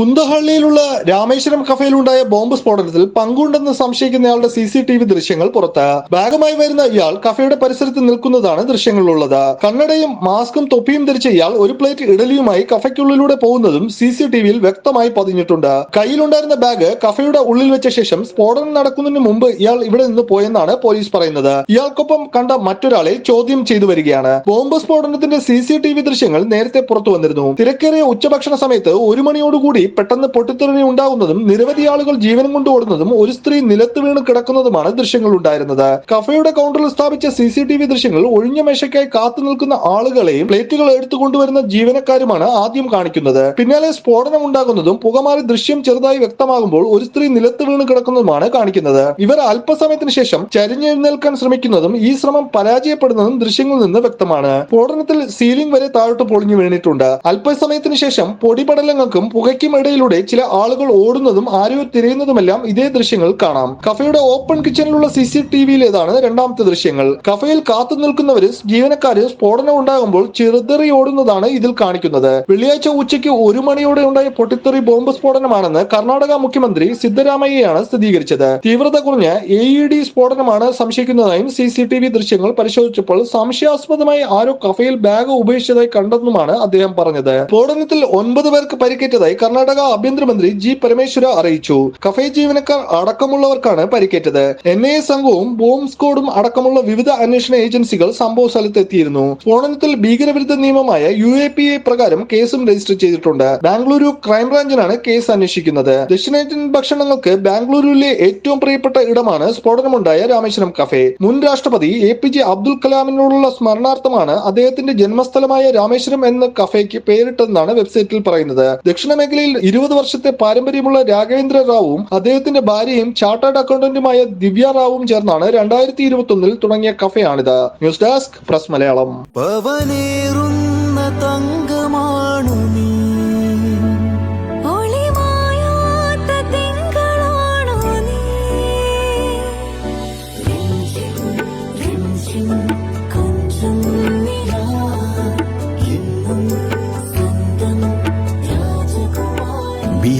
കുന്തഹള്ളിയിലുള്ള Rameswaram കഫേയിലുണ്ടായ bomb സ്ഫോടനത്തിൽ പങ്കുണ്ടെന്ന് സംശയിക്കുന്നയാളുടെ സി സി ടി വി ദൃശ്യങ്ങൾ പുറത്ത്. ബാഗുമായി വരുന്ന ഇയാൾ കഫേയുടെ പരിസരത്ത് നിൽക്കുന്നതാണ് ദൃശ്യങ്ങളിലുള്ളത്. കണ്ണടയും മാസ്കും തൊപ്പിയും ധരിച്ച ഇയാൾ ഒരു പ്ലേറ്റ് ഇഡലിയുമായി കഫയ്ക്കുള്ളിലൂടെ പോകുന്നതും സി സി ടി വിയിൽ വ്യക്തമായി പതിഞ്ഞിട്ടുണ്ട്. കയ്യിലുണ്ടായിരുന്ന ബാഗ് കഫയുടെ ഉള്ളിൽ വെച്ച ശേഷം സ്ഫോടനം നടക്കുന്നതിന് മുമ്പ് ഇയാൾ ഇവിടെ നിന്ന് പോയെന്നാണ് പോലീസ് പറയുന്നത്. ഇയാൾക്കൊപ്പം കണ്ട മറ്റൊരാളെ ചോദ്യം ചെയ്തു വരികയാണ്. ബോംബ് സ്ഫോടനത്തിന്റെ സി സി ടി വി ദൃശ്യങ്ങൾ നേരത്തെ പുറത്തു വന്നിരുന്നു. തിരക്കേറിയ ഉച്ചഭക്ഷണ സമയത്ത് ഒരു മണിയോടുകൂടി പെട്ടെന്ന് പൊട്ടിത്തെറിഞ്ഞ് ഉണ്ടാകുന്നതും നിരവധി ആളുകൾ ജീവൻ കൊണ്ട് ഓടുന്നതും ഒരു സ്ത്രീ നിലത്ത് വീണ് കിടക്കുന്നതുമാണ് ദൃശ്യങ്ങൾ ഉണ്ടായിരുന്നത്. കഫയുടെ കൗണ്ടറിൽ സ്ഥാപിച്ച സി സി ടി വി ദൃശ്യങ്ങൾ ഒഴിഞ്ഞ മേശയ്ക്കായി കാത്തു നിൽക്കുന്ന ആളുകളെയും പ്ലേറ്റുകൾ എടുത്തുകൊണ്ടുവരുന്ന ജീവനക്കാരുമാണ് ആദ്യം കാണിക്കുന്നത്. പിന്നാലെ സ്ഫോടനം ഉണ്ടാകുന്നതും പുകമാറി ദൃശ്യം ചെറുതായി വ്യക്തമാകുമ്പോൾ ഒരു സ്ത്രീ നിലത്ത് വീണ് കിടക്കുന്നതുമാണ് കാണിക്കുന്നത്. ഇവർ അല്പസമയത്തിന് ശേഷം ചരിഞ്ഞെഴുന്നേൽക്കാൻ ശ്രമിക്കുന്നതും ഈ ശ്രമം പരാജയപ്പെടുന്നതും ദൃശ്യങ്ങളിൽ നിന്ന് വ്യക്തമാണ്. സ്ഫോടനത്തിൽ സീലിംഗ് വരെ താഴോട്ട് പൊളിഞ്ഞു വീണിട്ടുണ്ട്. അല്പസമയത്തിന് ശേഷം പൊടിപടലങ്ങൾക്കും പുകയ്ക്കും ഇടയിലൂടെ ചില ആളുകൾ ഓടുന്നതും ആരോ തിരയുന്നതുമെല്ലാം ഇതേ ദൃശ്യങ്ങൾ കാണാം. കഫയുടെ ഓപ്പൺ കിച്ചണിലുള്ള സി സി ടി വിയിലേതാണ് രണ്ടാമത്തെ ദൃശ്യങ്ങൾ. കഫയിൽ കാത്തു നിൽക്കുന്നവര് ജീവനക്കാര് സ്ഫോടനം ഉണ്ടാകുമ്പോൾ ചെറുതെറി ഓടുന്നതാണ് ഇതിൽ കാണിക്കുന്നത്. വെള്ളിയാഴ്ച ഉച്ചയ്ക്ക് ഒരു മണിയോടെ ഉണ്ടായ പൊട്ടിത്തെറി ബോംബ് സ്ഫോടനമാണെന്ന് കർണാടക മുഖ്യമന്ത്രി സിദ്ധരാമയ്യയാണ് സ്ഥിരീകരിച്ചത്. തീവ്രത കുറഞ്ഞ എ ഇ ഡി സ്ഫോടനമാണ് സംശയിക്കുന്നതായും സി സി ടി വി ദൃശ്യങ്ങൾ പരിശോധിച്ചപ്പോൾ സംശയാസ്പദമായി ആരോ കഫയിൽ ബാഗ് ഉപേക്ഷിച്ചതായി കണ്ടെന്നുമാണ് അദ്ദേഹം പറഞ്ഞത്. സ്ഫോടനത്തിൽ ഒൻപത് പേർക്ക് പരിക്കേറ്റതായി കർണാടക ആഭ്യന്തരമന്ത്രി ജി പരമേശ്വര അറിയിച്ചു. കഫേ ജീവനക്കാർ അടക്കമുള്ളവർക്കാണ് പരിക്കേറ്റത്. എൻ ഐ എ സംഘവും ബോംബ് സ്ക്വാഡും അടക്കമുള്ള വിവിധ അന്വേഷണ ഏജൻസികൾ സംഭവ സ്ഥലത്ത് എത്തിയിരുന്നു സ്ഫോടനത്തിൽ ഭീകരവിരുദ്ധ നിയമമായ യു എ പി എ പ്രകാരം കേസും രജിസ്റ്റർ ചെയ്തിട്ടുണ്ട്. ബാംഗ്ലൂരു ക്രൈംബ്രാഞ്ചിനാണ് കേസ് അന്വേഷിക്കുന്നത്. ദക്ഷിണേന്ത്യൻ ഭക്ഷണങ്ങൾക്ക് ബാംഗ്ലൂരുവിലെ ഏറ്റവും പ്രിയപ്പെട്ട ഇടമാണ് സ്ഫോടനമുണ്ടായ രാമേശ്വരം കഫേ. മുൻ രാഷ്ട്രപതി എ പി ജെ അബ്ദുൽ കലാമിനോടുള്ള സ്മരണാർത്ഥമാണ് അദ്ദേഹത്തിന്റെ ജന്മസ്ഥലമായ രാമേശ്വരം എന്ന കഫേക്ക് പേരിട്ടതെന്നാണ് വെബ്സൈറ്റിൽ പറയുന്നത്. ദക്ഷിണ മേഖലയിൽ ഇരുപത് വർഷത്തെ പാരമ്പര്യമുള്ള രാഘവേന്ദ്ര റാവുവും അദ്ദേഹത്തിന്റെ ഭാര്യയും ചാർട്ടേഡ് അക്കൗണ്ടന്റുമായ ദിവ്യ റാവുവും ചേർന്നാണ് രണ്ടായിരത്തി ഇരുപത്തി ഒന്നിൽ തുടങ്ങിയ കഫയാണിത്. News desk press Malayalam. രാജകുമാരി